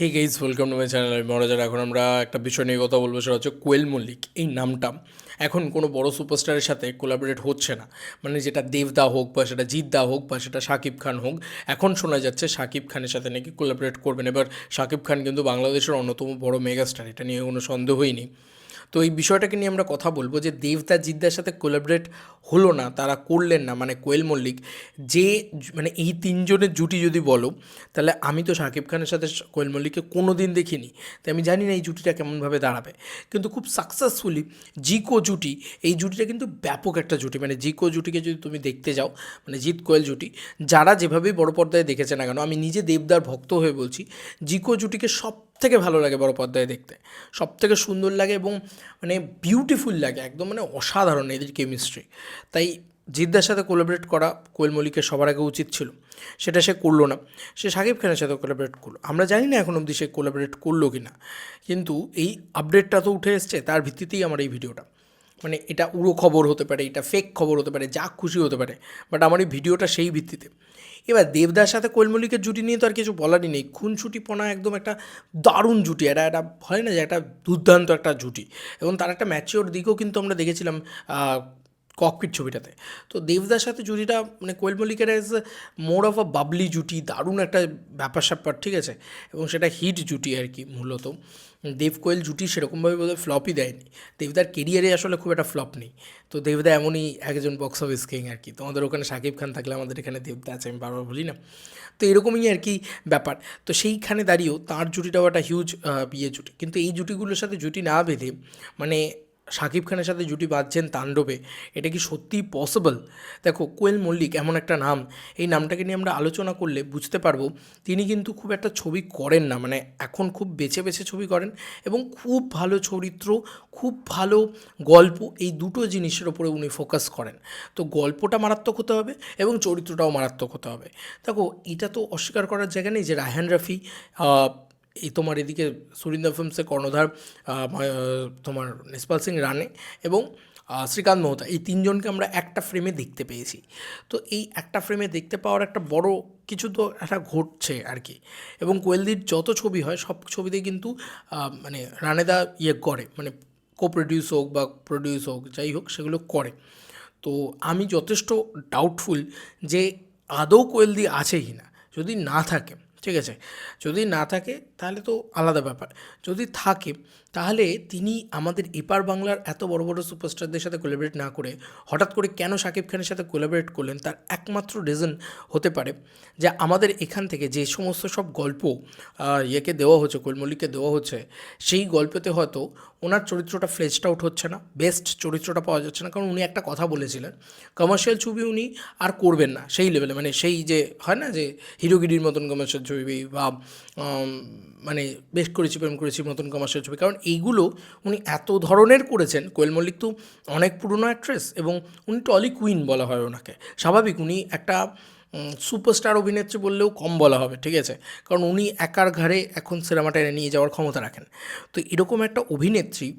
Hey guys welcome to my channel আমি মহারাজার এখন আমরা একটা বিষয় নিয়ে কথা বলব, সেটা হচ্ছে কোয়েল মল্লিক, এই নামটা। এখন কোনো বড় সুপারস্টারের সাথে কোলাবোরেট হচ্ছে না। মানে যেটা দেবদা হোক বা সেটা জিদ্দা হোক বা সেটা শাকিব খান হোক, এখন শোনা যাচ্ছে শাকিব খানের সাথে নাকি কোলাবোরেট করবেন এবার শাকিব খান কিন্তু বাংলাদেশের অন্যতম বড় মেগাস্টার এটা নিয়ে কোনো সন্দেহই নেই। তো এই বিষয়টাকে নিয়ে আমরা কথা বলব যে দেবদা জিদ্দার সাথে কোলাবরেট হলো না, তারা করলেন না মানে কোয়েল মল্লিক। যে মানে এই তিনজনের জুটি যদি বলো, তাহলে আমি তো শাকিব খানের সাথে কোয়েল মল্লিককে কোনো দিন দেখিনি। তাই আমি জানি না এই জুটিটা কেমনভাবে দাঁড়াবে। কিন্তু খুব সাকসেসফুলি জিকো জুটি, এই জুটিটা কিন্তু ব্যাপক একটা জুটি। মানে জিকো জুটিকে যদি তুমি দেখতে যাও মানে জিৎ কোয়েল জুটি, যারা যেভাবেই বড় পর্দায় দেখেছে না কেন, আমি নিজে দেবদার ভক্ত হয়ে বলছি, জিকো জুটিকে সব থেকে ভালো লাগে বড় পর্দায় দেখতে। সব থেকে সুন্দর লাগে এবং মানে বিউটিফুল লাগে, একদম মানে অসাধারণ এদের কেমিস্ট্রি তাই জিদ্দার সাথে কোলাবরেট করা কোয়েল মল্লিকের সবার আগে উচিত ছিল। সেটা সে করল না। সে সাকিব খানের সাথে কোলাবরেট করল। আমরা জানি না এখন অবধি সে কোলাবরেট করল কি না কিন্তু এই আপডেটটা তো উঠে এসছে, তার ভিত্তিতেই আমার এই ভিডিওটা মানে এটা উড়ো খবর হতে পারে, এটা ফেক খবর হতে পারে, যা খুশি হতে পারে বাট আমার এই ভিডিওটা সেই ভিত্তিতে। এবার দেবদার সাথে কৈলমল্লিকের জুটি নিয়ে তো আর কিছু বলারই নেই, খুনসুটিপনা একদম একটা দারুণ জুটি, এটা একটা হয় না যে একটা দুর্দান্ত একটা জুটি, এবং তার একটা ম্যাচিওর দিকও কিন্তু আমরা দেখেছিলাম ককপিট ছবিটাতে। তো দেবদার সাথে জুটিটা মানে কোয়েল মল্লিকের as more of a bubbly জুটি, দারুণ একটা ব্যাপার স্যাপার, ঠিক আছে? এবং সেটা হিট জুটি আর কি মূলত। দেব কোয়েল জুটি সেরকমভাবে বোধহয় ফ্লপই দেয়নি। দেবদার কেরিয়ারে আসলে খুব একটা ফ্লপ নেই। তো দেবদা এমনই একজন বক্স অফিস কিং আর কি। তোমাদের ওখানে শাকিব খান থাকলে আমাদের এখানে দেবদা আছে, আমি বারবার বলি না। তো এরকমই আর কি ব্যাপার। তো সেইখানে দাঁড়িয়েও তার জুটিটাও একটা হিউজ বিয়ে জুটি। কিন্তু এই জুটিগুলোর সাথে জুটি না বেঁধে মানে শাকিব খানের সাথে জুটি বাঁধছেন তাণ্ডবে, এটা কি সত্যিই পসিবল দেখো, কোয়েল মল্লিক এমন একটা নাম, এই নামটাকে নিয়ে আমরা আলোচনা করলে বুঝতে পারব, তিনি কিন্তু খুব একটা ছবি করেন না মানে এখন খুব বেছে বেছে ছবি করেন এবং খুব ভালো চরিত্র, খুব ভালো গল্প, এই দুটো জিনিসের ওপরে উনি ফোকাস করেন। তো গল্পটা মারাত্মক হতে হবে এবং চরিত্রটাও মারাত্মক হতে হবে। দেখো, এটা তো অস্বীকার করার জায়গা নেই যে রায়হান রাফি এই তোমার এদিকে সুরিন্দর ফিল্মসের কর্ণধার তোমার নিসপাল সিং রানে এবং শ্রীকান্ত মোহতা, এই তিনজনকে আমরা একটা ফ্রেমে দেখতে পেয়েছি। তো এই একটা ফ্রেমে দেখতে পাওয়ার একটা বড় কিছু তো একটা ঘটছে আর কি। এবং কোয়েলদির যত ছবি হয়, সব ছবিতেই কিন্তু মানে রানেদা ইয়ে করে মানে কো প্রডিউস হোক বা প্রডিউস হোক, যাই হোক, সেগুলো করে। তো আমি যথেষ্ট ডাউটফুল যে আদৌ কোয়েলদি আছে কি না যদি না থাকে ঠিক আছে? যদি না থাকে তাহলে তো আলাদা ব্যাপার। যদি থাকে তাহলে তিনি আমাদের এপার বাংলার এত বড় বড় সুপারস্টারদের সাথে কোলাবরেট না করে হঠাৎ করে কেন শাকিব খানের সাথে কোলাবরেট করলেন তার একমাত্র রিজন হতে পারে যে আমাদের এখান থেকে যে সমস্ত সব গল্প ইয়েকে দেওয়া হচ্ছে, কোলমল্লিককে দেওয়া হচ্ছে, সেই গল্পতে হয়তো ওনার চরিত্রটা ফ্লেজড আউট হচ্ছে না বেস্ট চরিত্রটা পাওয়া যাচ্ছে না। কারণ উনি একটা কথা বলেছিলেন কমার্শিয়াল ছবি উনি আর করবেন না, সেই লেভেলে মানে সেই যে হয় না যে হিরোগিরির মতন কমার্শিয়াল ছবি বা মানে বেশ করেছি, প্রেম করেছি মতন কমার্শিয়াল ছবি। কারণ এইগুলো উনি এত ধরনের করেছেন। কোয়েল মল্লিক তো অনেক পুরনো অ্যাক্ট্রেস এবং উনি টলি কুইন বলা হয় ওনাকে। স্বাভাবিক উনি একটা সুপারস্টার অভিনেত্রী বললেও কম বলা হবে, ঠিক আছে? কারণ উনি একার ঘাড়ে এখন সিনেমাটা এনে নিয়ে যাওয়ার ক্ষমতা রাখেন। তো এরকম একটা অভিনেত্রী,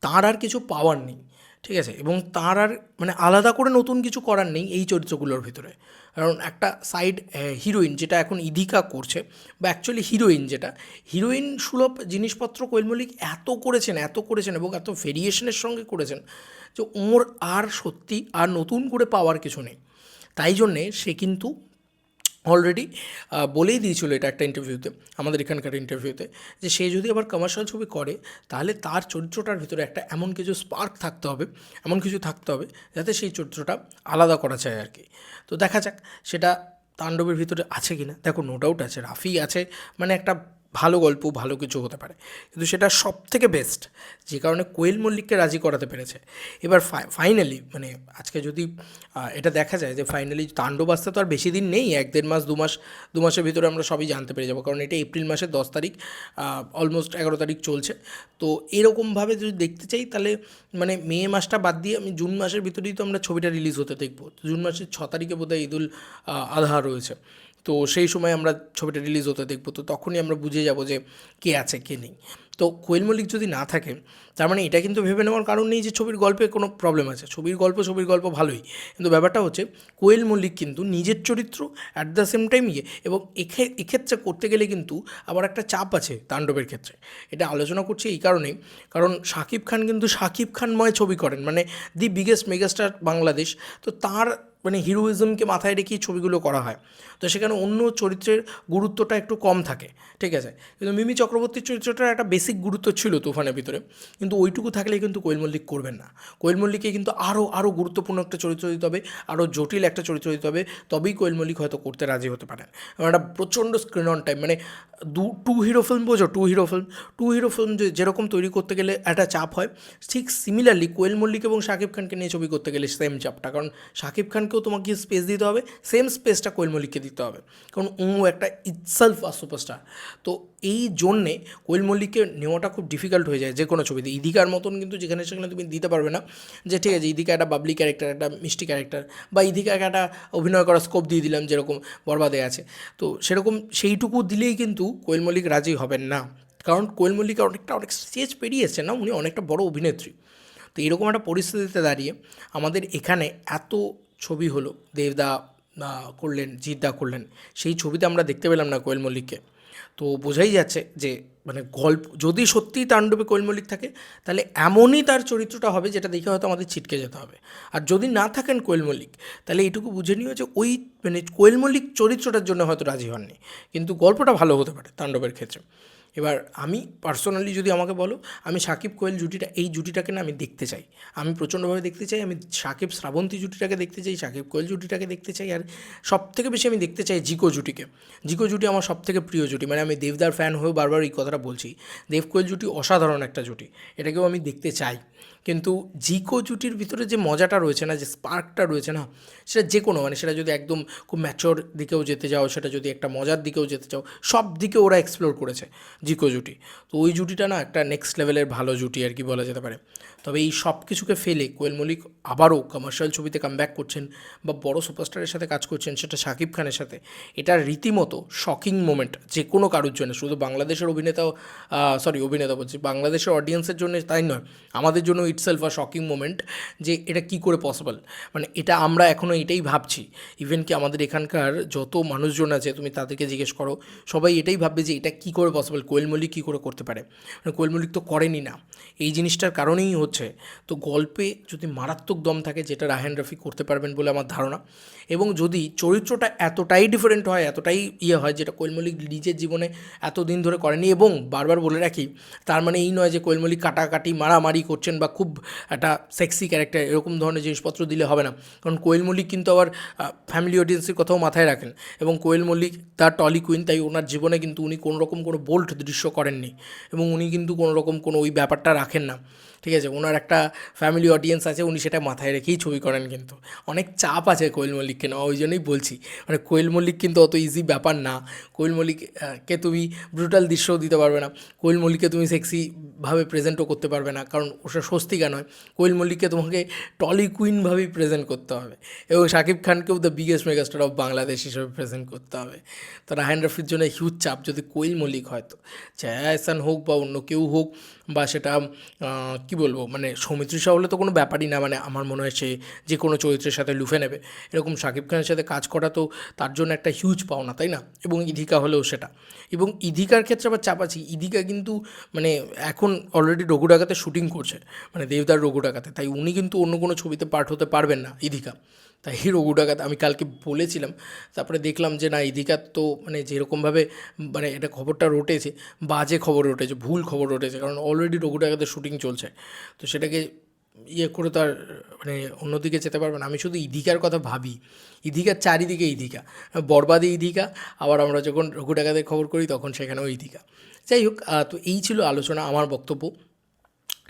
তার আর কিছু পাওয়ার নেই। ঠিক আছে? এবং তার আর মানে আলাদা করে নতুন কিছু করার নেই এই চরিত্রগুলোর ভিতরে। কারণ একটা সাইড হিরোইন যেটা এখন ইদিকা করছে, বা অ্যাকচুয়ালি হিরোইন যেটা হিরোইন সুলভ জিনিসপত্র কোয়েল মল্লিক এত করেছেন এত করেছেন এবং এত ভেরিয়েশনের সঙ্গে করেছেন যে ওর আর সত্যি আর নতুন করে পাওয়ার কিছু নেই। তাই জন্যে সে কিন্তু অলরেডি বলেই দিয়েছিল এটা একটা ইন্টারভিউতে আমাদের এখানকার ইন্টারভিউতে যে সে যদি আবার কমার্শিয়াল ছবি করে, তাহলে তার চরিত্রটার ভিতরে একটা এমন কিছু স্পার্ক থাকতে হবে, এমন কিছু থাকতে হবে, যাতে সেই চরিত্রটা আলাদা করা যায় আর কি। তো দেখা যাক, সেটা তাণ্ডবের ভিতরে আছে কি না দেখো নো ডাউট আছে, রাফি আছে মানে একটা ভালো গল্প, ভালো কিছু হতে পারে। কিন্তু সেটা সব থেকে বেস্ট যে কারণে কোয়েল মল্লিককে রাজি করাতে পেরেছে। এবার ফাইনালি মানে আজকে যদি এটা দেখা যায় যে ফাইনালি তাণ্ডব আসতে তো আর বেশি দিন নেই, এক দেড় মাস, দু মাস, দু মাসের ভিতরে আমরা সবই জানতে পেরে যাব। কারণ এটা এপ্রিল মাসের দশ তারিখ অলমোস্ট এগারো তারিখ চলছে। তো এরকমভাবে যদি দেখতে চাই, তাহলে মানে মে মাসটা বাদ দিয়ে আমি জুন মাসের ভিতরেই তো আমরা ছবিটা রিলিজ হতে দেখব। জুন মাসের ছ তারিখে বোধহয় ঈদুল আজহা রয়েছে। তো সেই সময় আমরা ছবিটা রিলিজ হতে দেখব। তো তখনই আমরা বুঝে যাব যে কে আছে, কে নেই। তো কোয়েল মল্লিক যদি না থাকে, তার মানে এটা কিন্তু ভেবে নেওয়ার কারণ নেই যে ছবির গল্পে কোনো প্রবলেম আছে। ছবির গল্প ছবির গল্প ভালোই। কিন্তু ব্যাপারটা হচ্ছে, কোয়েল মল্লিক কিন্তু নিজের চরিত্র অ্যাট দ্য সেম টাইম ইয়ে এবং এক্ষে- এক্ষেত্রে করতে গেলে কিন্তু আবার একটা চাপ আছে তাণ্ডবের ক্ষেত্রে। এটা আলোচনা করছি এই কারণেই কারণ শাকিব খান কিন্তু শাকিব খানময় ছবি করেন। মানে দি বিগেস্ট মেগাস্টার বাংলাদেশ। তো তার মানে হিরোইজমকে মাথায় রেখেই ছবিগুলো করা হয়। তো সেখানে অন্য চরিত্রের গুরুত্বটা একটু কম থাকে, ঠিক আছে? কিন্তু মিমি চক্রবর্তীর চরিত্রটার একটা বেসিক গুরুত্ব ছিল তুফানের ভিতরে। কিন্তু ওইটুকু থাকলে কিন্তু কোয়েল মল্লিক করবেন না। কোয়েল মল্লিককে কিন্তু আরও আরও গুরুত্বপূর্ণ একটা চরিত্র দিতে হবে আরও জটিল একটা চরিত্র দিতে হবে, তবেই কোয়েল মল্লিক হয়তো করতে রাজি হতে পারেন। এবং একটা প্রচণ্ড স্ক্রিন অন টাইম মানে দু টু হিরো ফিল্ম বোঝো two hero film two hero film যে, যেরকম তৈরি করতে গেলে একটা চাপ হয়, ঠিক সিমিলারলি কোয়েল মল্লিক এবং শাকিব খানকে নিয়ে ছবি করতে গেলে সেম চাপটা। কারণ শাকিব খানকেও তোমাকে স্পেস দিতে হবে সেম স্পেসটা কোয়েল মল্লিককে দিতে হবে। কারণ ও একটা ইটসেলফ আর সুপারস্টার তো এই জন্যে কোয়েল মল্লিককে নেওয়াটা খুব ডিফিকাল্ট হয়ে যায় যে কোনো ছবিতে। ইদিকার মতন কিন্তু যেখানে সেখানে তুমি দিতে পারবে না যে ঠিক আছে, ইদিকা একটা বাবলি ক্যারেক্টার একটা মিষ্টি ক্যারেক্টার বা ইদিকাকে একটা অভিনয় করার স্কোপ দিয়ে দিলাম যেরকম বরবাদে আছে। তো সেরকম সেইটুকু দিলেই কিন্তু কোয়েল মল্লিক রাজি হবেন না। কারণ কোয়েল মল্লিক অনেকটা, অনেক স্টেজ পেরিয়েছে না, উনি অনেকটা বড় অভিনেত্রী। তো এরকম একটা পরিস্থিতিতে দাঁড়িয়ে আমাদের এখানে এত ছবি হলো, দেবদা করলেন, জিদ্দা করলেন। সেই ছবিতে আমরা দেখতে পেলাম না কোয়েল মল্লিককে। তো বোঝাই যাচ্ছে যে মানে গল্প, যদি সত্যিই তাণ্ডবে কোয়েল মল্লিক থাকে, তাহলে এমনই তার চরিত্রটা হবে যেটা দেখে হয়তো আমাদের ছিটকে যেতে হবে। আর যদি না থাকেন কোয়েল মল্লিক, তাহলে এইটুকু বুঝে নিও যে ওই মানে কোয়েল মল্লিক চরিত্রটার জন্য হয়তো রাজি হননি। কিন্তু গল্পটা ভালো হতে পারে তাণ্ডবের ক্ষেত্রে। এবার আমি পার্সোনালি যদি আমাকে বলো, আমি সাকিব কোয়েল জুটিটা, এই জুটিটাকে না আমি দেখতে চাই। আমি প্রচণ্ডভাবে দেখতে চাই, আমি সাকিব শ্রাবন্তী জুটিটাকে দেখতে চাই, সাকিব কোয়েল জুটিটাকে দেখতে চাই, আর সব থেকে বেশি আমি দেখতে চাই জিকো জুটিকে। জিকো জুটি আমার সব থেকে প্রিয় জুটি মানে আমি দেবদার ফ্যান হয়েও বারবার এই কথাটা বলছি। দেব কোয়েল জুটি অসাধারণ একটা জুটি, এটাকেও আমি দেখতে চাই। কিন্তু জিকো জুটির ভিতরে যে মজাটা রয়েছে না, যে স্পার্কটা রয়েছে না, সেটা যে কোনো মানে সেটা যদি একদম খুব ম্যাচোর দিকেও যেতে যাও, সেটা যদি একটা মজার দিকেও যেতে চাও, সব দিকে ওরা এক্সপ্লোর করেছে জিকো জুটি। তো ওই জুটিটা না একটা নেক্সট লেভেলের ভালো জুটি আর কি বলা যেতে পারে। তবে এই সব কিছুকে ফেলে কোয়েল মল্লিক আবারও কমার্শিয়াল ছবিতে কামব্যাক করছেন বা বড় সুপারস্টারের সাথে কাজ করছেন সেটা শাকিব খানের সাথে। এটা রীতিমতো শকিং মোমেন্ট যে কোনো কারোর জন্য, শুধু বাংলাদেশের অভিনেতাও সরি অভিনেতা বলছি, বাংলাদেশের অডিয়েন্সের জন্য তাই নয়, আমাদের জন্য ইটসেলফ আ শকিং মোমেন্ট যে এটা কি করে পসিবল মানে এটা আমরা এখনও এটাই ভাবছি। ইভেন কি আমাদের এখানকার যত মানুষজন আছে, তুমি তাদেরকে জিজ্ঞেস করো, সবাই এটাই ভাববে যে এটা কী করে পসিবল কোয়েল মল্লিক কী করে করতে পারে? মানে কোয়েল মল্লিক তো করেনি না। এই জিনিসটার কারণেই হচ্ছে, তো গল্পে যদি মারাত্মক দম থাকে, যেটা রাহেন রফি করতে পারবেন বলে আমার ধারণা, এবং যদি চরিত্রটা এতটাই ডিফারেন্ট হয়, এতটাই ইয়ে হয়, যেটা কোয়েল মল্লিক নিজের জীবনে এতদিন ধরে করেনি, এবং বারবার বলে রাখি, তার মানে এই নয় যে কোয়েল মল্লিক কাটাকাটি, মারামারি করছেন বা খুব একটা সেক্সি ক্যারেক্টার এরকম ধরনের জিনিসপত্র দিলে হবে না। কারণ কোয়েল মল্লিক কিন্তু আবার ফ্যামিলি অডিয়েন্সের কথাও মাথায় রাখেন। এবং কোয়েল মল্লিক তার টলি কুইন তাই ওনার জীবনে কিন্তু উনি কোনো রকম কোনো বোল্ট দৃশ্য করেননি। এবং উনি কিন্তু কোনো রকম কোনো ওই ব্যাপারটা রাখেন না। ঠিক আছে, ওনার একটা ফ্যামিলি অডিয়েন্স আছে, উনি সেটা মাথায় রেখেই ছবি করেন কিন্তু। অনেক চাপ আছে কোয়েল মল্লিককে নেওয়া, ওই জন্যই বলছি। মানে কোয়েল মল্লিক কিন্তু অত ইজি ব্যাপার না। কোয়েল মল্লিককে তুমি ব্রুটাল দৃশ্যও দিতে পারবে না। কোয়েল মল্লিককে তুমি সেক্সিভাবে প্রেজেন্টও করতে পারবে না। কারণ ওটা স্বস্তিকা নয়। কোয়েল মল্লিককে তোমাকে টলি কুইনভাবেই প্রেজেন্ট করতে হবে এবং Shakib খানকেও the biggest megastar of Bangladesh হিসেবে প্রেজেন্ট করতে হবে। তো রাহান রফির জন্য হিউজ চাপ যদি কোয়েল মল্লিক হয়তো ছায়া এহসান হোক বা অন্য কেউ হোক বা সেটা কি বলব মানে সৌমিত্রী শাহ হলে তো কোনো ব্যাপারই না মানে আমার মনে হয় সে যে কোনো চরিত্রের সাথে লুফে নেবে। এরকম শাকিব খানের সাথে কাজ করা তো তার জন্য একটা হিউজ পাওনা, তাই না? এবং ইধিকা হলেও সেটা। এবং ইধিকার ক্ষেত্রে আবার চাপ আছে ইধিকা কিন্তু মানে এখন অলরেডি রঘু ডাকাতে শুটিং করছে। মানে দেবদার রঘু ডাকাতে তাই উনি কিন্তু অন্য কোনো ছবিতে পার্ট হতে পারবেন না, ইধিকা। তাই রঘু ডাকাত আমি কালকে বলেছিলাম, তারপরে দেখলাম যে না, ইধিকার তো মানে যেরকমভাবে মানে এটা খবরটা রটেছে, বাজে খবর রটেছে, ভুল খবর রটেছে, কারণ অলরেডি রঘু ডাকাতের শুটিং চলছে। তো সেটাকে ইয়ে করে তো আর মানে অন্যদিকে যেতে পারবে না। আমি শুধু ইধিকার কথা ভাবি। ইধিকার চারিদিকে ইধিকা। বরবাদে ইধিকা, আবার আমরা যখন রঘু ডাকাতের খবর করি, তখন সেখানেও ইধিকা। যাই হোক তো এই ছিল আলোচনা, আমার বক্তব্য।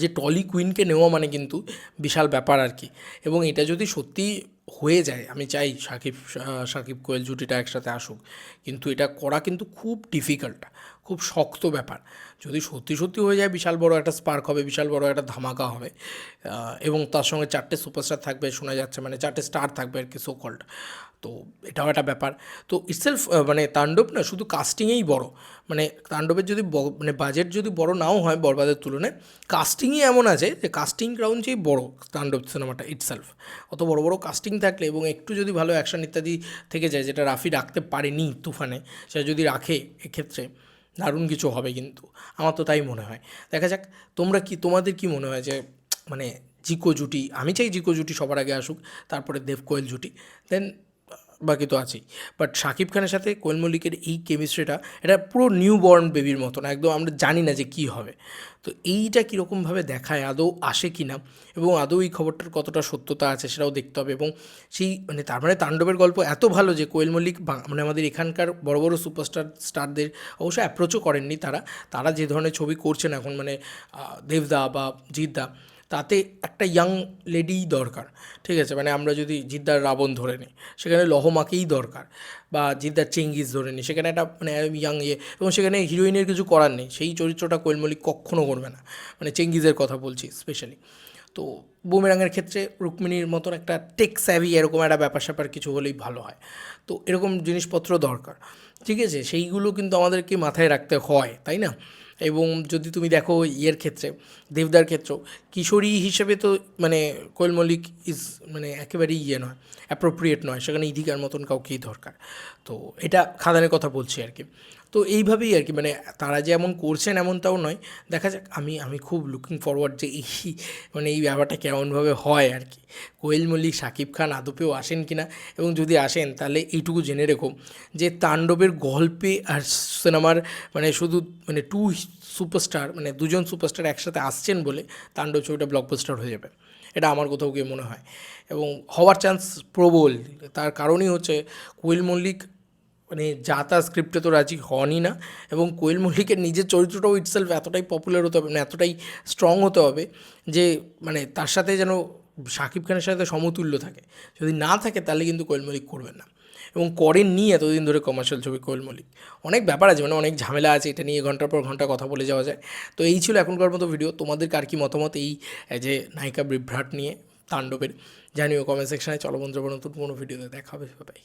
যে টলি কুইনকে নেওয়া মানে কিন্তু বিশাল ব্যাপার আর কি। এবং এটা যদি সত্যি হয়ে যায়, আমি চাই সাকিব সাকিব কোয়েল জুটিটা একসাথে আসুক, কিন্তু এটা করা কিন্তু খুব ডিফিকাল্ট খুব শক্ত ব্যাপার। যদি সত্যি সত্যি হয়ে যায়, বিশাল বড় একটা স্পার্ক হবে, বিশাল বড় একটা ধামাকা হবে এবং তার সঙ্গে চারটে সুপারস্টার থাকবে, শোনা যাচ্ছে মানে চারটে স্টার থাকবে আর কি সো কল্ড তো এটাও একটা ব্যাপার। তো ইটসেলফ মানে তাণ্ডব না, শুধু কাস্টিংয়েই বড়। মানে তাণ্ডবের যদি মানে বাজেট যদি বড় নাও হয় বরবাদের তুলনায় কাস্টিংই এমন আছে যে কাস্টিং গ্রাউন্ডেই বড় তাণ্ডব সিনেমাটা ইটসেলফ অত বড় বড় কাস্টিং থাকলে এবং একটু যদি ভালো অ্যাকশন ইত্যাদি থেকে যায়, যেটা রাফি রাখতে পারেনি তুফানে সেটা যদি রাখে এক্ষেত্রে, দারুণ কিছু হবে কিন্তু। আমার তো তাই মনে হয়। দেখা যাক, তোমরা কি, তোমাদের কি মনে হয় যে মানে জিকো জুটি, আমি চাই জিকো জুটি সবার আগে আসুক, তারপরে দেব কোয়েল জুটি দেন বাকি তো আছেই। বাট শাকিব খানের সাথে কোয়েল মল্লিকের এই কেমিস্ট্রিটা এটা পুরো নিউ বর্ন বেবির মতন, একদম আমরা জানি না যে কী হবে। তো এইটা কীরকমভাবে দেখায়, আদৌ আসে কি না? এবং আদৌ এই খবরটার কতটা সত্যতা আছে সেটাও দেখতে হবে। এবং সেই মানে তার মানে তাণ্ডবের গল্প এত ভালো যে কোয়েল মল্লিক মানে আমাদের এখানকার বড় বড় সুপারস্টার স্টারদের অবশ্য অ্যাপ্রোচও করেননি তারা। তারা যে ধরনের ছবি করছেন এখন মানে দেবদা বা জিদ্দা তাতে একটা ইয়াং লেডি দরকার, ঠিক আছে? মানে আমরা যদি জিদ্দার রাবণ ধরে নিই, সেখানে লহমাকেই দরকার, বা জিদ্দার চেঙ্গিস ধরে নিই, সেখানে একটা মানে ইয়াং ইয়ে এবং সেখানে হিরোইনের কিছু করার নেই, সেই চরিত্রটা কোয়েল মল্লিক কখনও করবে না মানে চেঙ্গিজের কথা বলছি স্পেশালি তো বুমেরাঙের ক্ষেত্রে রুক্মিণীর মতন একটা টেক স্যাভি এরকম একটা ব্যাপার স্যাপার কিছু হলেই ভালো হয়। তো এরকম জিনিসপত্র দরকার, ঠিক আছে? সেইগুলো কিন্তু আমাদেরকে মাথায় রাখতে হয়, তাই না? এবং যদি তুমি দেখো ইয়ের ক্ষেত্রে, দেবদার ক্ষেত্রেও, কিশোরী হিসেবে তো মানে কোয়েল মল্লিক ইজ মানে একেবারেই ইয়ে নয় অ্যাপ্রোপ্রিয়েট নয়, সেখানে ইধিকার মতন কাউকেই দরকার। তো এটা খাদানের কথা বলছি আর কি। তো এইভাবেই আর কি মানে তারা যে এমন করছেন এমনটাও নয়। দেখা যাক, আমি আমি খুব লুকিং ফরওয়ার্ড যে এই মানে এই ব্যাপারটা কেমনভাবে হয় আর কি। কোয়েল মল্লিক শাকিব খান আদপেও আসেন কিনা এবং যদি আসেন, তাহলে এইটুকু জেনে রেখো যে তাণ্ডবের গল্পে আর সিনেমার মানে শুধু মানে টু সুপারস্টার মানে দুজন সুপারস্টার একসাথে আসছেন বলে তাণ্ডব ছবিটা ব্লকবাস্টার হয়ে যাবে। এটা আমার কোথাও গিয়ে মনে হয়। এবং হওয়ার চান্স প্রবল। তার কারণই হচ্ছে কোয়েল মল্লিক মানে যা তা স্ক্রিপ্টে তো রাজি হনই না এবং কোয়েল মল্লিকের নিজের চরিত্রটাও ইটসেলফ এতটাই পপুলার হতে হবে মানে এতটাই স্ট্রং হতে হবে যে মানে তার সাথে যেন শাকিব খানের সাথে সমতুল্য থাকে। যদি না থাকে তাহলে কিন্তু কোয়েল মল্লিক করবেন না। এবং করেননি এতদিন ধরে কমার্শিয়াল ছবি কোয়েল মল্লিক। অনেক ব্যাপার আছে মানে অনেক ঝামেলা আছে, এটা নিয়ে ঘণ্টার পর ঘণ্টা কথা বলে যাওয়া যায়। তো এই ছিল এখনকার মতো ভিডিও তোমাদের কার কি মতামত এই যে নায়িকা বিভ্রাট নিয়ে, তাণ্ডবের? জানিও কমেন্ট সেকশনে চলো নতুন কোনো ভিডিওতে দেখা হবে। বাই